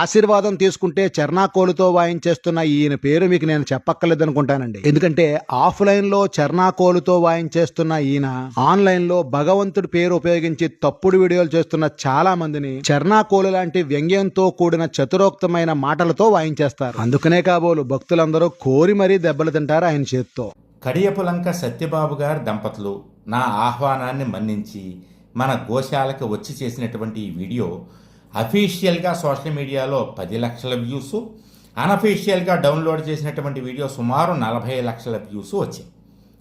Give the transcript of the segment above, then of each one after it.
ఆశీర్వాదం తీసుకుంటే చర్నాకోలుతో వాయించేస్తున్న ఈయన పేరు మీకు నేను చెప్పక్కర్లేదు అనుకుంటానండి ఎందుకంటే ఆఫ్లైన్లో చర్నాకోలుతో వాయించేస్తున్న ఈయన ఆన్లైన్లో భగవంతుడి పేరు ఉపయోగించి తప్పుడు వీడియోలు చేస్తున్న చాలా మందిని చర్నాకోలు లాంటి వ్యంగ్యంతో కూడిన చతురోక్తమైన మాటలతో వాయించేస్తారు. అందుకనే కాబోలు భక్తులందరూ కోరి మరీ దెబ్బలు తింటారు ఆయన చేత్తో. కడియపులంక సత్యబాబు గారి దంపతులు నా ఆహ్వానాన్ని మన్నించి మన గోశాలకు వచ్చి చేసినటువంటి ఈ వీడియో అఫీషియల్గా సోషల్ మీడియాలో పది లక్షల వ్యూస్ అనఫీషియల్గా డౌన్లోడ్ చేసినటువంటి వీడియో సుమారు నలభై లక్షల వ్యూస్ వచ్చాయి.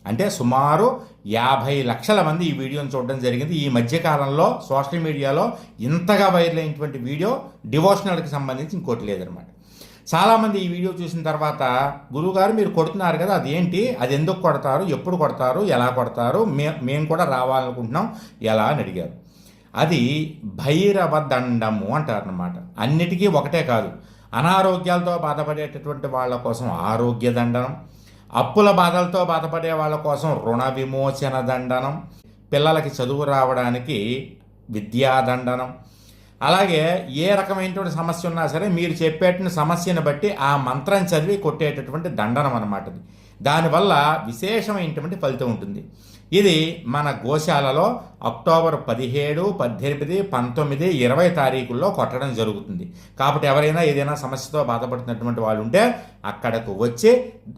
అంటే సుమారు యాభై లక్షల మంది ఈ వీడియోని చూడడం జరిగింది. ఈ మధ్యకాలంలో సోషల్ మీడియాలో ఇంతగా వైరల్ అయినటువంటి వీడియో డివోషనల్కి సంబంధించి ఇంకోటి లేదనమాట చాలామంది ఈ వీడియో చూసిన తర్వాత గురువుగారు మీరు కొడుతున్నారు కదా అది ఏంటి అది ఎందుకు కొడతారు? ఎప్పుడు కొడతారు? ఎలా కొడతారు? మే మేము కూడా రావాలనుకుంటున్నాం. ఎలా అని అడిగారు. అది భైరవ దండము అంటారనమాట అన్నిటికీ ఒకటే కాదు. అనారోగ్యాలతో బాధపడేటటువంటి వాళ్ళ కోసం ఆరోగ్య దండనం అప్పుల బాధలతో బాధపడే వాళ్ళ కోసం రుణ విమోచన దండనం పిల్లలకి చదువు రావడానికి విద్యాదండనం అలాగే ఏ రకమైనటువంటి సమస్య ఉన్నా సరే మీరు చెప్పేటువంటి సమస్యను బట్టి ఆ మంత్రం చదివి కొట్టేటటువంటి దండనం అనమాట దానివల్ల విశేషమైనటువంటి ఫలితం ఉంటుంది. ఇది మన గోశాలలో అక్టోబర్ పదిహేడు పద్దెనిమిది పంతొమ్మిది ఇరవై తారీఖుల్లో కొట్టడం జరుగుతుంది. కాబట్టి ఎవరైనా ఏదైనా సమస్యతో బాధపడుతున్నటువంటి వాళ్ళు ఉంటే అక్కడకు వచ్చి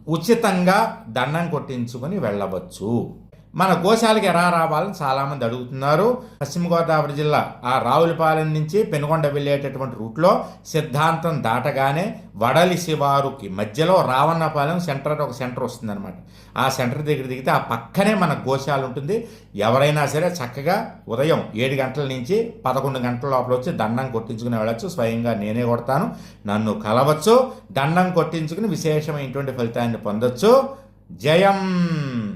ఉచితంగా దండం కొట్టించుకొని వెళ్ళవచ్చు. మన గోశాలకి ఎలా రావాలని చాలామంది అడుగుతున్నారు. పశ్చిమ గోదావరి జిల్లా ఆ రావులపాలెం నుంచి పెనుగొండ వెళ్ళేటటువంటి రూట్లో సిద్ధాంతం దాటగానే వడలి శివారుకి మధ్యలో రావన్నపాలెం సెంటర్ ఒక సెంటర్ వస్తుందన్నమాట. ఆ సెంటర్ దగ్గర దిగితే ఆ పక్కనే మన గోశాల ఉంటుంది. ఎవరైనా సరే చక్కగా ఉదయం ఏడు గంటల నుంచి పదకొండు గంటల లోపల వచ్చి దండం కొట్టించుకుని వెళ్ళచ్చు. స్వయంగా నేనే కొడతాను. నన్ను కలవచ్చు. దండం కొట్టించుకుని విశేషమైనటువంటి ఫలితాన్ని పొందొచ్చు. జయం!